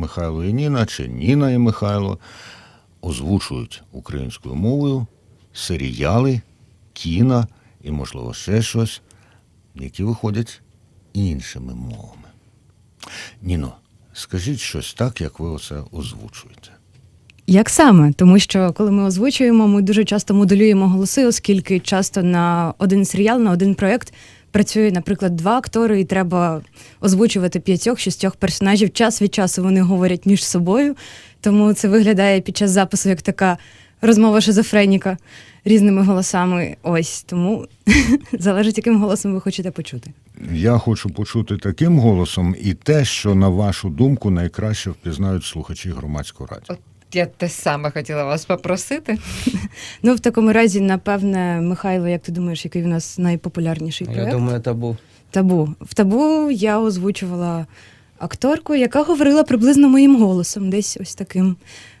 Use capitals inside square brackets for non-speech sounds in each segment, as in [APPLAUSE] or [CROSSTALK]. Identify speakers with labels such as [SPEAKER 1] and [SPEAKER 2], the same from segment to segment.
[SPEAKER 1] Михайло і Ніна, чи Ніна і Михайло озвучують українською мовою серіали, кіна і, можливо, ще щось, які виходять іншими мовами. Ніно, скажіть щось так, як ви оце озвучуєте.
[SPEAKER 2] Як саме? Тому що коли ми озвучуємо, ми дуже часто моделюємо голоси, оскільки часто на один серіал, на один проєкт працює, наприклад, два актори, і треба озвучувати п'ятьох-шістьох персонажів. Час від часу вони говорять між собою. Тому це виглядає під час запису як така розмова шизофреніка різними голосами. Ось тому [LAUGHS] залежить, яким голосом ви хочете почути.
[SPEAKER 1] Я хочу почути таким голосом і те, що, на вашу думку, найкраще впізнають слухачі громадського радіо.
[SPEAKER 3] Я те саме хотіла вас попросити. [LAUGHS]
[SPEAKER 2] Ну, в такому разі, напевне, Михайло, як ти думаєш, який в нас найпопулярніший проєкт?
[SPEAKER 4] Я думаю, табу.
[SPEAKER 2] Табу. В табу я озвучувала акторку, яка говорила приблизно моїм голосом, десь ось таким.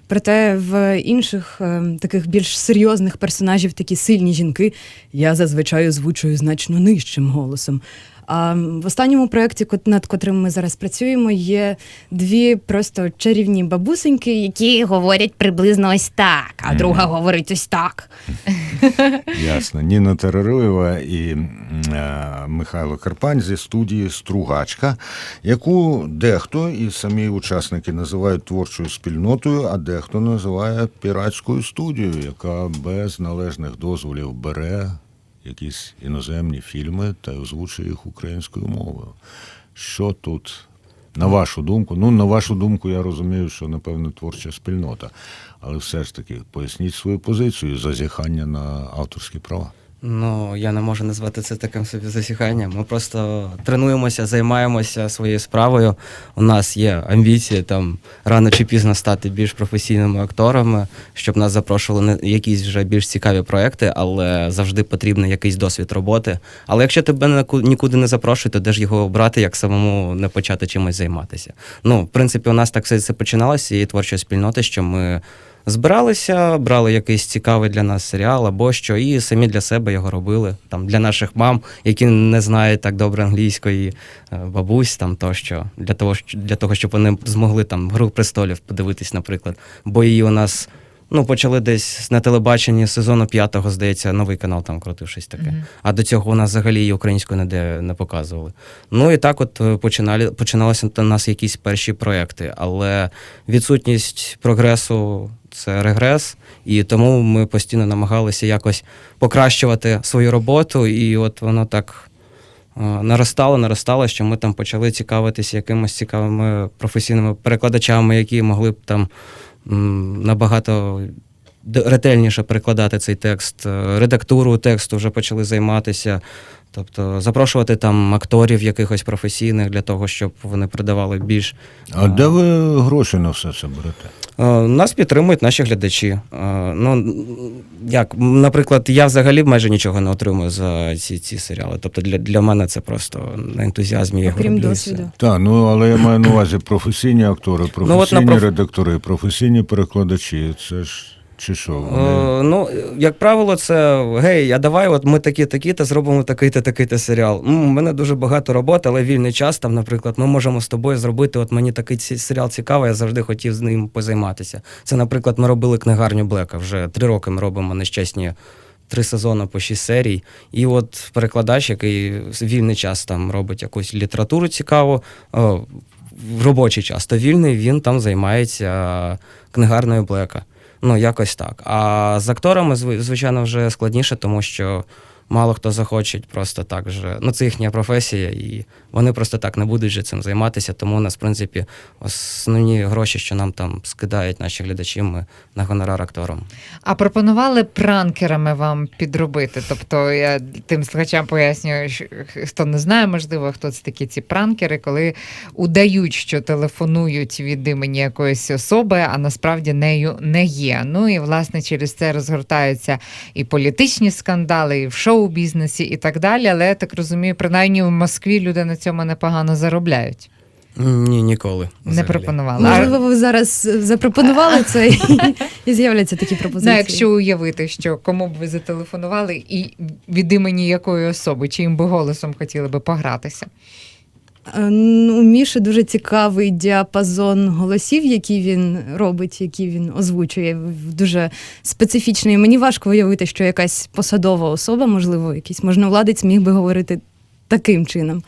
[SPEAKER 2] Проте в інших е, таких більш серйозних персонажів, такі сильні жінки, я зазвичай озвучую значно нижчим голосом. А в останньому проєкті, над котрим ми зараз працюємо, є дві просто чарівні бабусеньки, які говорять приблизно ось так, а друга говорить ось так. [LAUGHS]
[SPEAKER 1] Ясно. Ніна Тереруєва і е, Михайло Карпань зі студії Стругачка, яку дехто і самі учасники називають творчою спільнотою, а дехто називає піратською студією, яка без належних дозволів бере якісь іноземні фільми та озвучує їх українською мовою. Що тут? На вашу думку, ну на вашу думку, я розумію, що напевно творча спільнота, але все ж таки поясніть свою позицію зазіхання на авторські права.
[SPEAKER 4] Ну, я не можу назвати це таким собі засіханням. Ми просто тренуємося, займаємося своєю справою. У нас є амбіції там рано чи пізно стати більш професійними акторами, щоб нас запрошували на якісь вже більш цікаві проекти, але завжди потрібен якийсь досвід роботи. Але якщо тебе нікуди не запрошують, то де ж його обрати, як самому не почати чимось займатися? Ну, в принципі, у нас так все це починалося з цієї творчої спільноти, що ми. Збиралися, брали якийсь цікавий для нас серіал або що, і самі для себе його робили. Там для наших мам, які не знають так добре англійської, е, бабусь там тощо, для того, для того, щоб вони змогли там гру престолів подивитись, наприклад. Бо її у нас ну, почали десь на телебаченні сезону п'ятого, здається, новий канал там крутив щось таке.
[SPEAKER 3] Мгм.
[SPEAKER 4] А до цього у нас взагалі її українською ніде не показували. Ну і так, от е, починали починалися у нас якісь перші проекти, але відсутність прогресу це регрес, і тому ми постійно намагалися якось покращувати свою роботу, і от воно так. е, Наростало, наростало, що ми там почали цікавитися якимось цікавими професійними перекладачами, які могли б там набагато ретельніше перекладати цей текст. Е, Редактуру тексту вже почали займатися. Тобто запрошувати там акторів якихось професійних для того, щоб вони придавали більш
[SPEAKER 1] А де ви гроші на все це берете?
[SPEAKER 4] Е, Нас підтримують наші глядачі. Е, Ну, як, наприклад, я взагалі майже нічого не отримую за ці, ці серіали. Тобто для, для мене це просто на ентузіазмі. я його
[SPEAKER 2] Окрім досвіду.
[SPEAKER 1] Так, ну але я маю на увазі професійні актори,
[SPEAKER 4] от на
[SPEAKER 1] професійні
[SPEAKER 4] проф-
[SPEAKER 1] редактори, професійні перекладачі. Це ж чи що? Вони...
[SPEAKER 4] Е, ну, як правило, це гей, а давай, от ми такі, такі, та зробимо такий-то, такий-то серіал. У мене дуже багато роботи, але вільний час там, наприклад, ми можемо з тобою зробити. От мені такий ці- серіал цікавий, я завжди хотів з ним позайматися. Це, наприклад, ми робили книгарню Блека. Вже три роки ми робимо нещасні. Три сезони по шість серій. І от перекладач, який в вільний час там робить якусь літературу цікаву, о, в робочий час, то вільний він там займається книгарною Блека. Ну, якось так. А з акторами, зв- звичайно, вже складніше, тому що мало хто захоче просто так вже. Ну, це їхня професія, і вони просто так не будуть же цим займатися. Тому у нас, в принципі, основні гроші, що нам там скидають наші глядачі, ми на гонорар акторам.
[SPEAKER 3] А пропонували пранкерами вам підробити. Тобто я тим слухачам пояснюю, хто не знає, можливо, хто це такі ці пранкери, коли удають, що телефонують від імені якоїсь особи, а насправді нею не є. Ну і власне через це розгортаються і політичні скандали, і в шоу-бізнесі, і так далі. Але я так розумію, принаймні в Москві люди на цьому непогано заробляють.
[SPEAKER 4] Ні, ніколи.
[SPEAKER 3] Не
[SPEAKER 4] взагалі.
[SPEAKER 3] пропонували.
[SPEAKER 2] Можливо, ви зараз запропонували це і, і з'являться такі пропозиції.
[SPEAKER 3] Ну, якщо уявити, що кому б ви зателефонували, і від імені якої особи, чиїм би голосом хотіли би погратися.
[SPEAKER 2] Е, Ну, Міші дуже цікавий діапазон голосів, які він робить, які він озвучує. Дуже специфічний. Мені важко уявити, що якась посадова особа, можливо, якийсь можновладець міг би говорити таким чином.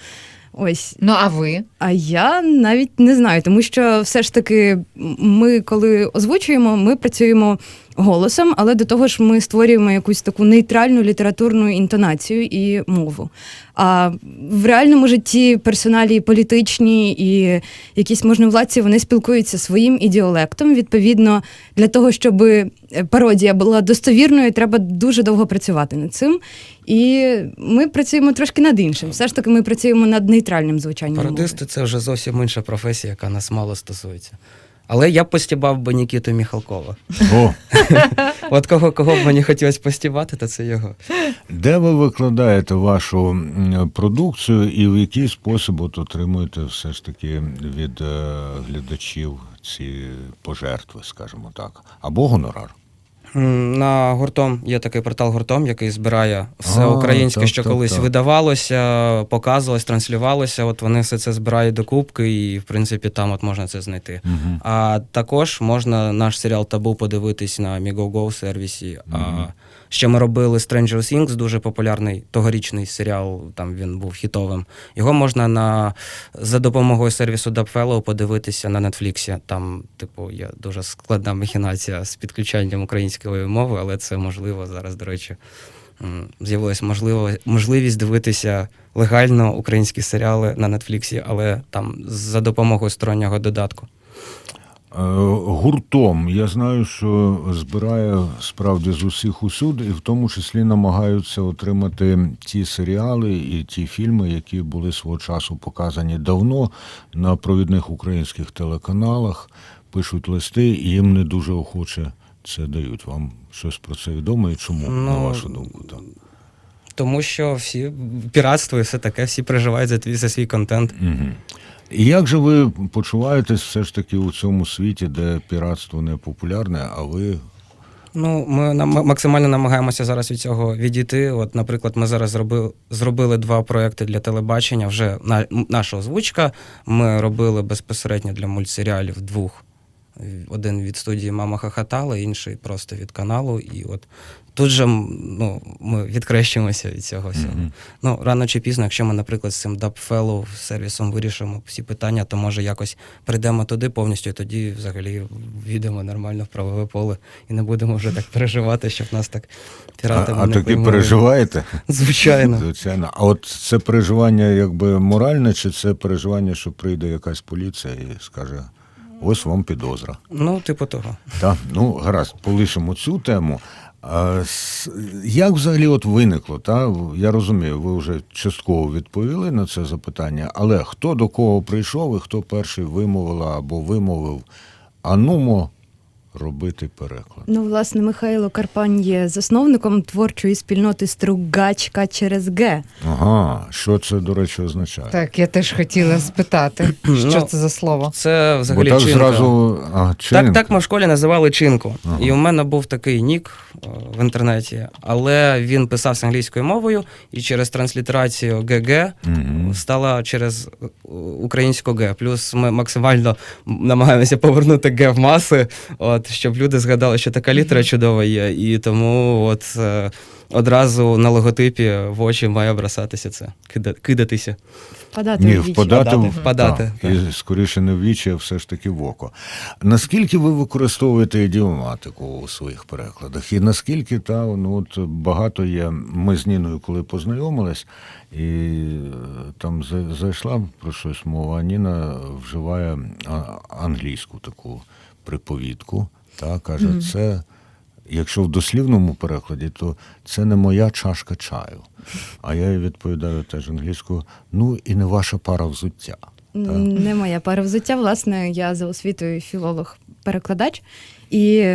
[SPEAKER 2] Ось.
[SPEAKER 3] Ну а ви?
[SPEAKER 2] А я навіть не знаю, тому що все ж таки ми, коли озвучуємо, ми працюємо голосом, але до того ж ми створюємо якусь таку нейтральну літературну інтонацію і мову. А в реальному житті персоналі політичні і якісь можновладці вони спілкуються своїм ідіолектом. Відповідно, для того, щоб пародія була достовірною, треба дуже довго працювати над цим. І ми працюємо трошки над іншим. Все ж таки, ми працюємо над нейтральним звучанням.
[SPEAKER 4] Пародисти це вже зовсім інша професія, яка нас мало стосується. Але я постібав би Нікіту Міхалкова.
[SPEAKER 1] О, [LAUGHS]
[SPEAKER 4] От кого кого б мені хотілося постібати, то це його.
[SPEAKER 1] де ви викладаєте вашу продукцію і в який спосіб от отримуєте все ж таки від е, глядачів ці пожертви, скажімо так, або гонорар?
[SPEAKER 4] На гуртом є такий портал гуртом, який збирає все
[SPEAKER 1] А,
[SPEAKER 4] українське,
[SPEAKER 1] так,
[SPEAKER 4] що
[SPEAKER 1] так,
[SPEAKER 4] колись
[SPEAKER 1] так.
[SPEAKER 4] видавалося, показувалось, транслювалося. От вони все це збирають до кубки, і в принципі там от можна це знайти.
[SPEAKER 1] Угу.
[SPEAKER 4] А також можна наш серіал Табу подивитись на Мігого сервісі.
[SPEAKER 1] Мгм.
[SPEAKER 4] Ще ми робили Stranger Things, дуже популярний тогорічний серіал. Там він був хітовим. Його можна на за допомогою сервісу Dubfellow подивитися на Нетфліксі. Там, типу, є дуже складна махінація з підключанням української мови, але це можливо зараз, до речі. З'явилася можливість дивитися легально українські серіали на Нетфліксі, але там за допомогою стороннього додатку.
[SPEAKER 1] Гуртом я знаю, що збирає справді з усіх усюди, і в тому числі намагаються отримати ті серіали і ті фільми, які були свого часу показані давно на провідних українських телеканалах, пишуть листи, і їм не дуже охоче це дають. Вам щось про це відомо і чому, на
[SPEAKER 4] Ну,
[SPEAKER 1] вашу думку? Так.
[SPEAKER 4] Тому що всі піратство і все таке, всі переживають за твій за свій контент.
[SPEAKER 1] Угу. І як же ви почуваєтесь все ж таки у цьому світі, де піратство не популярне, а ви
[SPEAKER 4] Ну, ми максимально намагаємося зараз від цього відійти. От, наприклад, ми зараз зробили, зробили два проекти для телебачення. Вже на, наша озвучка. Ми робили безпосередньо для мультсеріалів двох. Один від студії Мама Хахатала, інший просто від каналу. І от тут же ну, ми відкрещуємося від цього всього.
[SPEAKER 1] Мгм.
[SPEAKER 4] Ну, рано чи пізно, якщо ми, наприклад, з цим Dubfellow сервісом вирішимо всі питання, то може якось прийдемо туди повністю, і тоді взагалі війдемо нормально в правове поле і не будемо вже так переживати, щоб нас так
[SPEAKER 1] а,
[SPEAKER 4] піратами
[SPEAKER 1] а
[SPEAKER 4] не
[SPEAKER 1] таки
[SPEAKER 4] поймали.
[SPEAKER 1] переживаєте?
[SPEAKER 4] Звичайно.
[SPEAKER 1] Звичайно. А от це переживання якби моральне, чи це переживання, що прийде якась поліція і скаже: ось вам підозра.
[SPEAKER 4] Ну, типу того.
[SPEAKER 1] Так, ну гаразд, полишимо цю тему. А, с- як взагалі от виникло? Та? Я розумію, ви вже частково відповіли на це запитання, але хто до кого прийшов і хто перший вимовила або вимовив, а нумо робити переклад.
[SPEAKER 2] Ну, власне, Михайло Карпань є засновником творчої спільноти Стругачка через Г.
[SPEAKER 1] Ага, що це, до речі, означає?
[SPEAKER 3] Так, я теж хотіла спитати, [CLEARS THROAT] що
[SPEAKER 4] Ну,
[SPEAKER 3] це за слово.
[SPEAKER 4] Це
[SPEAKER 1] Бо
[SPEAKER 4] взагалі
[SPEAKER 1] так
[SPEAKER 4] чинка.
[SPEAKER 1] зразу. А,
[SPEAKER 4] Так,
[SPEAKER 1] чинка.
[SPEAKER 4] так ми в школі називали чинку.
[SPEAKER 1] Ага.
[SPEAKER 4] І у мене був такий нік е, в інтернеті, але він писався англійською мовою, і через транслітерацію ГГ
[SPEAKER 1] Мгм.
[SPEAKER 4] стала через е, українську Г. Плюс ми максимально намагаємося повернути Г в маси, от, щоб люди згадали, що така літера чудова є. І тому от е, одразу на логотипі в очі має бросатися це, кидатися.
[SPEAKER 2] Впадати
[SPEAKER 1] Ні,
[SPEAKER 2] в вічі.
[SPEAKER 1] впадати,
[SPEAKER 4] Впадати,
[SPEAKER 1] в-
[SPEAKER 4] впадати,
[SPEAKER 1] Так, і скоріше не в вічі, а все ж таки в око. Наскільки ви використовуєте ідіоматику у своїх перекладах? І наскільки та, ну, от багато є. Ми з Ніною, коли познайомились, і е, там за- зайшла про щось мова, а Ніна вживає а, англійську таку приповідку. Та, каже, це. Якщо в дослівному перекладі, то це не моя чашка чаю. А я їй відповідаю теж англійською, ну і не ваша пара взуття.
[SPEAKER 2] М, Не моя пара взуття. Власне, я за освітою філолог-перекладач. І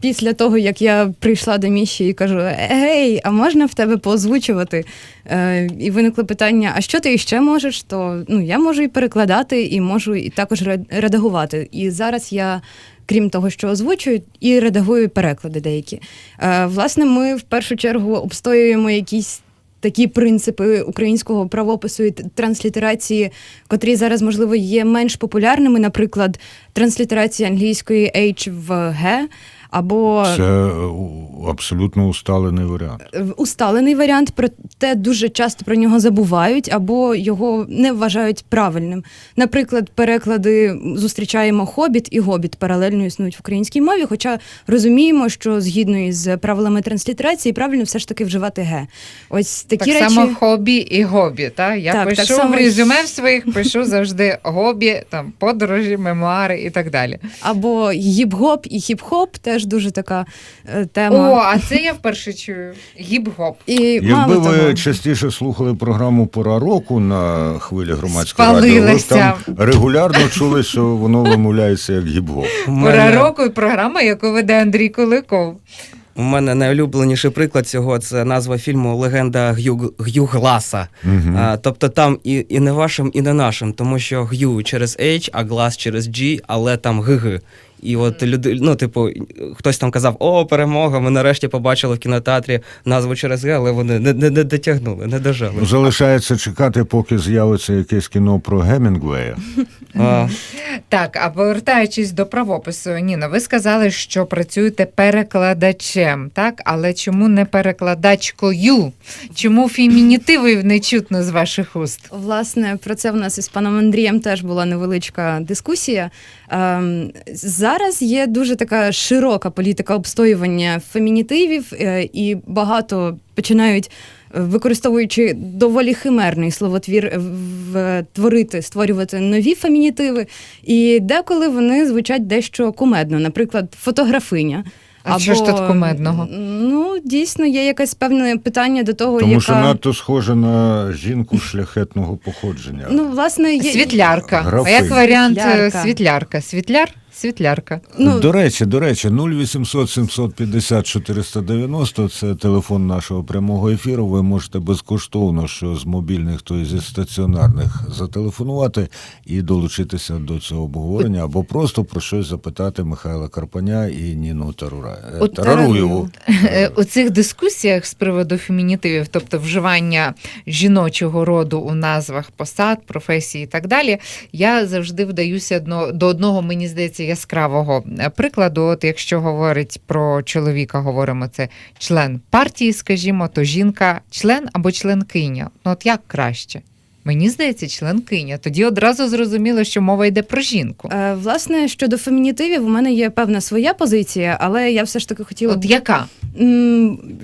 [SPEAKER 2] після того, як я прийшла до Міші і кажу: Гей, а можна в тебе поозвучувати? Е, і виникло питання: а що ти іще можеш? То ну, я можу і перекладати, і можу і також редагувати. І зараз я. Крім того, що озвучую, і редагую переклади деякі. Е, власне, ми в першу чергу обстоюємо якісь такі принципи українського правопису і транслітерації, котрі зараз, можливо, є менш популярними, наприклад, транслітерація англійської H в G, або
[SPEAKER 1] Це е, абсолютно усталений варіант.
[SPEAKER 2] усталений варіант, проте дуже часто про нього забувають або його не вважають правильним. Наприклад, переклади зустрічаємо хобіт і гобіт паралельно існують в українській мові, хоча розуміємо, що згідно із правилами транслітерації правильно все ж таки вживати ге. Ось такі
[SPEAKER 3] так
[SPEAKER 2] речі.
[SPEAKER 3] само хобі і гобі. Та? Я
[SPEAKER 2] Так,
[SPEAKER 3] пишу
[SPEAKER 2] так само
[SPEAKER 3] в резюме в своїх, пишу завжди гобі, там, подорожі, мемуари і так далі.
[SPEAKER 2] Або гіп-гоп і хіп-хоп теж дуже така е, тема.
[SPEAKER 3] О, а це я вперше чую. Гіп-гоп.
[SPEAKER 2] І мало
[SPEAKER 1] Якби ви
[SPEAKER 2] того,
[SPEAKER 1] частіше слухали програму Пора року на хвилі громадського радіо, ви б
[SPEAKER 3] Спалилися.
[SPEAKER 1] там регулярно чули, що воно вимовляється як гіп-гоп.
[SPEAKER 4] У
[SPEAKER 3] Пора
[SPEAKER 4] мене,
[SPEAKER 3] року і програма, яку веде Андрій Куликов.
[SPEAKER 4] у мене найулюбленіший приклад цього це назва фільму Легенда Г'ю, Г'ю Гласа.
[SPEAKER 1] Мгм.
[SPEAKER 4] А, тобто там і, і не вашим, і не нашим, тому що Г'ю через H, а глас через G, але там ГГ. І от люди, ну, типу, хтось там казав, о, перемога, ми нарешті побачили в кінотеатрі назву через Г, але вони не, не, не дотягнули, не дожали.
[SPEAKER 1] Ну, Залишається чекати, поки з'явиться якесь кіно про Гемінгвея.
[SPEAKER 4] А,
[SPEAKER 3] Так, а повертаючись до правопису, Ніна, ви сказали, що працюєте перекладачем, так? Але чому не перекладачкою? Чому фемінітивів не чутно з ваших уст?
[SPEAKER 2] Власне, про це в нас із паном Андрієм теж була невеличка дискусія. Ем, Зараз є дуже така широка політика обстоювання фемінітивів, е, і багато починають. е, Використовуючи доволі химерний словотвір, е, в- творити, створювати нові фемінітиви, і деколи вони звучать дещо кумедно, наприклад, фотографиня.
[SPEAKER 3] А що ж тут кумедного?
[SPEAKER 2] Ну, дійсно, є якесь певне питання до того,
[SPEAKER 1] Тому
[SPEAKER 2] яка...
[SPEAKER 1] що надто схоже на жінку шляхетного походження.
[SPEAKER 2] Ну, власне, є...
[SPEAKER 3] Світлярка. А як варіант
[SPEAKER 2] Світлярка.
[SPEAKER 3] світлярка? Світляр? Світлярка.
[SPEAKER 2] ну,
[SPEAKER 1] До речі, до речі, 0800 750 490 – це телефон нашого прямого ефіру. Ви можете безкоштовно, що з мобільних, то і зі стаціонарних, зателефонувати і долучитися до цього обговорення, або просто про щось запитати Михайла Карпаня і Ніну Тарура... е,
[SPEAKER 2] От
[SPEAKER 1] Тараруєву.
[SPEAKER 3] Е, У цих дискусіях з приводу фемінітивів, тобто вживання жіночого роду у назвах посад, професій і так далі, я завжди вдаюся одно- до одного, мені здається, яскравого е, прикладу. От якщо говорить про чоловіка, говоримо це член партії, скажімо, то жінка член або членкиня. Ну от як краще? Мені здається, членкиня. Тоді одразу зрозуміло, що мова йде про жінку.
[SPEAKER 2] Е, Власне, щодо фемінітивів, у мене є певна своя позиція, але я все ж таки хотіла
[SPEAKER 3] От яка?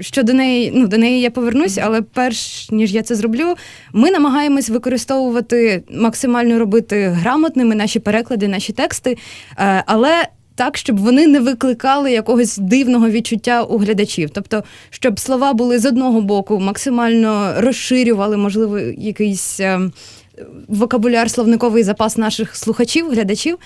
[SPEAKER 2] Що до неї, ну до неї я повернусь, але перш ніж я це зроблю, ми намагаємось використовувати максимально робити грамотними наші переклади, наші тексти, е, але. Так, щоб вони не викликали якогось дивного відчуття у глядачів. Тобто, щоб слова були з одного боку максимально розширювали, можливо, якийсь е, вокабуляр, словниковий запас наших слухачів, глядачів.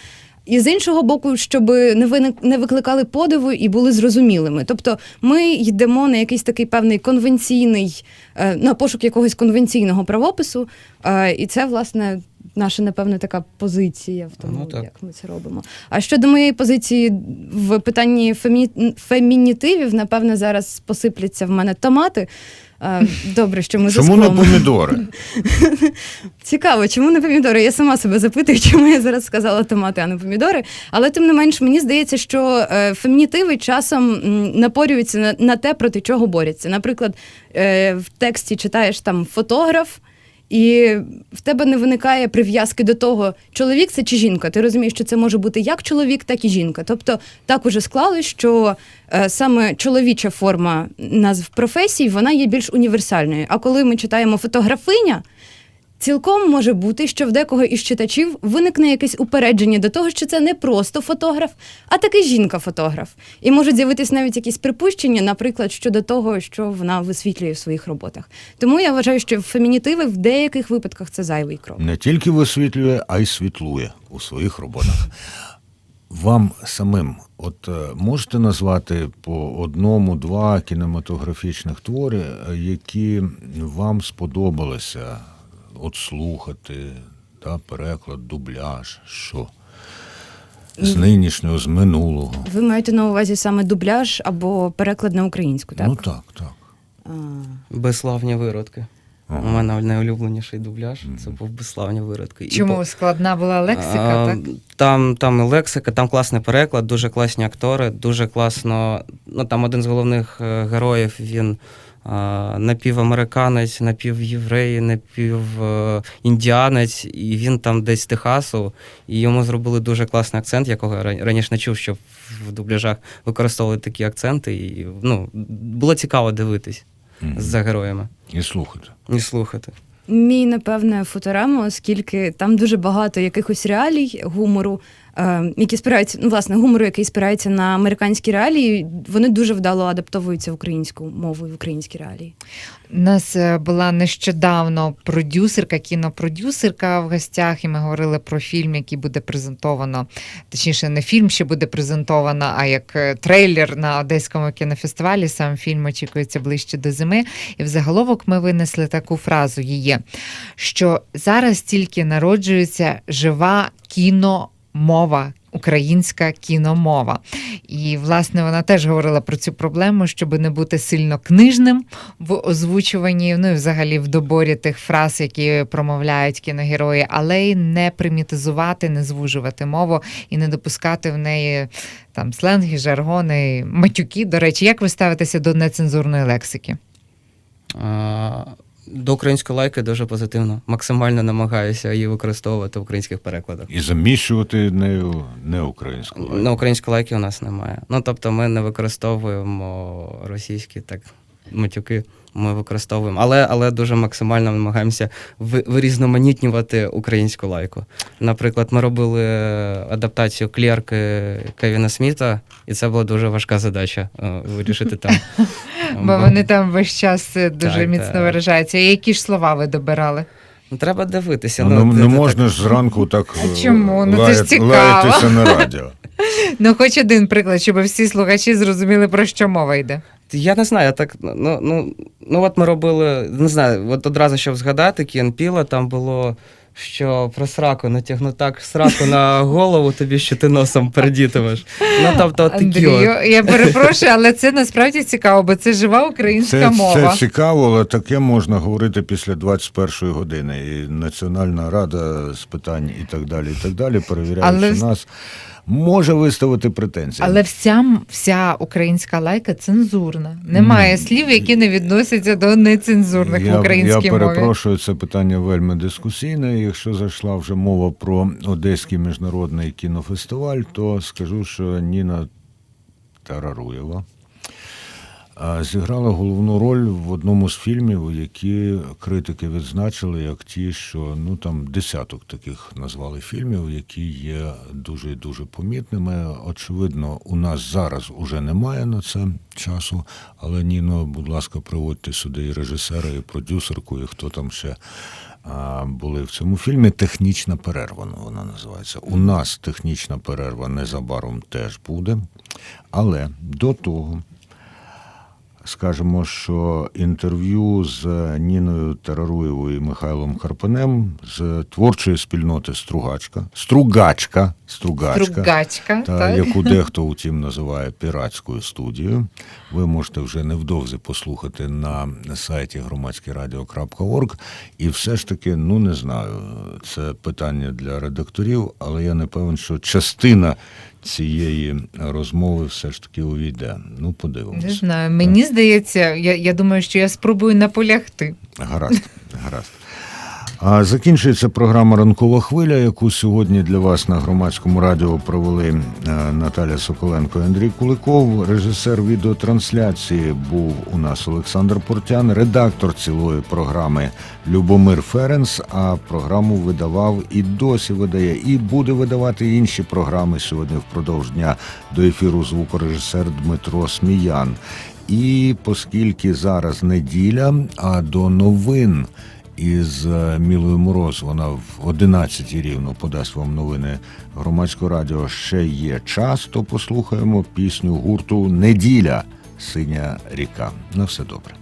[SPEAKER 2] І з іншого боку, щоб не виник не викликали подиву і були зрозумілими. Тобто, ми йдемо на якийсь такий певний конвенційний, е, на пошук якогось конвенційного правопису, е, і це власне. Наша, напевно, така позиція в тому,
[SPEAKER 4] Ну, так.
[SPEAKER 2] як ми це робимо. А щодо моєї позиції в питанні фемі... фемінітивів, напевно, зараз посипляться в мене томати. Добре, що ми
[SPEAKER 1] Чому не помідори? [LAUGHS]
[SPEAKER 2] Цікаво, чому не помідори? Я сама себе запитую, [LAUGHS] чому я зараз сказала томати, а не помідори. Але тим не менш, мені здається, що е, фемінітиви часом м, напорюються на, на те, проти чого борються. Наприклад, е, в тексті читаєш там фотограф. І в тебе не виникає прив'язки до того, чоловік це чи жінка. Ти розумієш, що це може бути як чоловік, так і жінка. Тобто так уже склалось, що е, саме чоловіча форма назв професій вона є більш універсальною. А коли ми читаємо фотографиня, Цілком може бути, що в декого із читачів виникне якесь упередження до того, що це не просто фотограф, а таки жінка-фотограф. І можуть з'явитись навіть якісь припущення, наприклад, щодо того, що вона висвітлює в своїх роботах. Тому я вважаю, що фемінітиви в деяких випадках це зайвий крок.
[SPEAKER 1] Не тільки висвітлює, а й світлує у своїх роботах. Вам самим, от е, можете назвати по одному-два кінематографічних твори, е, які вам сподобалося от слухати, та, переклад, дубляж, що? З нинішнього, з минулого.
[SPEAKER 2] Ви маєте на увазі саме дубляж або переклад на українську, так?
[SPEAKER 1] Ну так, так.
[SPEAKER 2] А,
[SPEAKER 4] Безславні виродки.
[SPEAKER 1] Ага.
[SPEAKER 4] У мене найулюбленіший дубляж. Це був безславні виродки.
[SPEAKER 3] Чому
[SPEAKER 4] по-
[SPEAKER 3] складна була лексика?
[SPEAKER 4] А,
[SPEAKER 3] так?
[SPEAKER 4] Там, там і лексика, там класний переклад, дуже класні актори, дуже класно. Ну там один з головних е, героїв він напівамериканець, напівєврей, напівіндіанець, і він там десь з Техасу, і йому зробили дуже класний акцент, якого я раніше не чув, що в дубляжах використовували такі акценти. І ну, було цікаво дивитись
[SPEAKER 1] Мгм.
[SPEAKER 4] за героями
[SPEAKER 1] І слухайте.
[SPEAKER 4] і слухати.
[SPEAKER 2] Мій, напевне, фоторама, оскільки там дуже багато якихось реалій, гумору, які спираються, ну, власне, гумору, який спирається на американські реалії, вони дуже вдало адаптовуються в українську мову і в українські реалії.
[SPEAKER 3] У нас е, була нещодавно продюсерка, кінопродюсерка в гостях, і ми говорили про фільм, який буде презентовано. Точніше, не фільм ще буде презентовано, а як е, трейлер на Одеському кінофестивалі. Сам фільм очікується ближче до зими. І в заголовок ми винесли таку фразу її, що зараз тільки народжується жива кіномова. Українська кіномова. І, власне, вона теж говорила про цю проблему, щоб не бути сильно книжним в озвучуванні, ну і взагалі в доборі тих фраз, які промовляють кіногерої, але й не примітизувати, не звужувати мову і не допускати в неї там сленги, жаргони, матюки. До речі, як ви ставитеся до нецензурної лексики?
[SPEAKER 4] А, До української лайки дуже позитивно. Максимально намагаюся її використовувати в українських перекладах.
[SPEAKER 1] І заміщувати нею не українську.
[SPEAKER 4] На української лайки у нас немає. Ну тобто ми не використовуємо російські так матюки. Ми використовуємо, але, але дуже максимально намагаємося вирізноманітнювати українську лайку. Наприклад, ми робили адаптацію клерки Кевіна Сміта, і це була дуже важка задача е, вирішити там. [LAUGHS]
[SPEAKER 3] Бо вони там весь час е, дуже
[SPEAKER 4] Так,
[SPEAKER 3] міцно
[SPEAKER 4] так.
[SPEAKER 3] виражаються. Які ж слова ви добирали?
[SPEAKER 4] Ну, треба дивитися.
[SPEAKER 1] Ну, не, не
[SPEAKER 4] це
[SPEAKER 1] можна ж зранку так
[SPEAKER 3] А
[SPEAKER 1] е,
[SPEAKER 3] чому? Ну, це ж цікаво.
[SPEAKER 1] лаятися на радіо. [LAUGHS]
[SPEAKER 3] Ну, хоч один приклад, щоб всі слухачі зрозуміли, про що мова йде.
[SPEAKER 4] Я не знаю, так ну, ну, ну от ми робили, не знаю, от одразу щоб згадати, Кен Піла, там було, що про сраку натягну так сраку на голову тобі, що ти носом передітимеш. Ну, тобто, такі
[SPEAKER 3] Андрію,
[SPEAKER 4] от.
[SPEAKER 3] я перепрошую, але це насправді цікаво, бо це жива українська
[SPEAKER 1] Це,
[SPEAKER 3] мова.
[SPEAKER 1] це цікаво, але таке можна говорити після 21-ї години. І Національна рада з питань і так далі, і так далі, перевіряючи
[SPEAKER 3] Але-
[SPEAKER 1] нас, може виставити претензії.
[SPEAKER 3] Але вся, вся українська лайка цензурна. Немає
[SPEAKER 1] mm.
[SPEAKER 3] слів, які не відносяться до нецензурних
[SPEAKER 1] я,
[SPEAKER 3] в українській
[SPEAKER 1] я
[SPEAKER 3] мові.
[SPEAKER 1] перепрошую, це питання вельми дискусійне. Якщо зайшла вже мова про Одеський міжнародний кінофестиваль, то скажу, що Ніна Тараруєва зіграла головну роль в одному з фільмів, які критики відзначили як ті, що ну там десяток таких назвали фільмів, які є дуже дуже помітними. Очевидно, у нас зараз уже немає на це часу. Але Ніно, будь ласка, приводьте сюди і режисера, і продюсерку, і хто там ще були в цьому фільмі. Технічна перерва ну, вона називається. У нас технічна перерва незабаром теж буде. Але до того скажемо, що інтерв'ю з Ніною Тараруєвою і Михайлом Харпанем з творчої спільноти Стругачка, Стругачка, Стругачка,
[SPEAKER 3] Стругачка,
[SPEAKER 1] та,
[SPEAKER 3] так?
[SPEAKER 1] яку [LAUGHS] дехто утім називає піратською студією. Ви можете вже невдовзі послухати на сайті громадськерадіо.орг. І все ж таки, ну не знаю, це питання для редакторів, але я не певен, що частина цієї розмови все ж таки увійде. Ну, подивимося.
[SPEAKER 3] Не знаю. Мені здається, я, я думаю, що я спробую наполягти.
[SPEAKER 1] Гаразд, гаразд. А закінчується програма Ранкова хвиля, яку сьогодні для вас на громадському радіо провели е, Наталя Соколенко і Андрій Куликов. Режисер відеотрансляції був у нас Олександр Портян, редактор цілої програми Любомир Ференс. А програму видавав і досі видає, і буде видавати інші програми сьогодні впродовж дня до ефіру звукорежисер Дмитро Сміян. І оскільки зараз неділя, а до новин із е, Мілою Мороз, вона в 11 рівно подасть вам новини громадського радіо. Ще є час, то послухаємо пісню гурту Неділя Синя ріка. На все добре.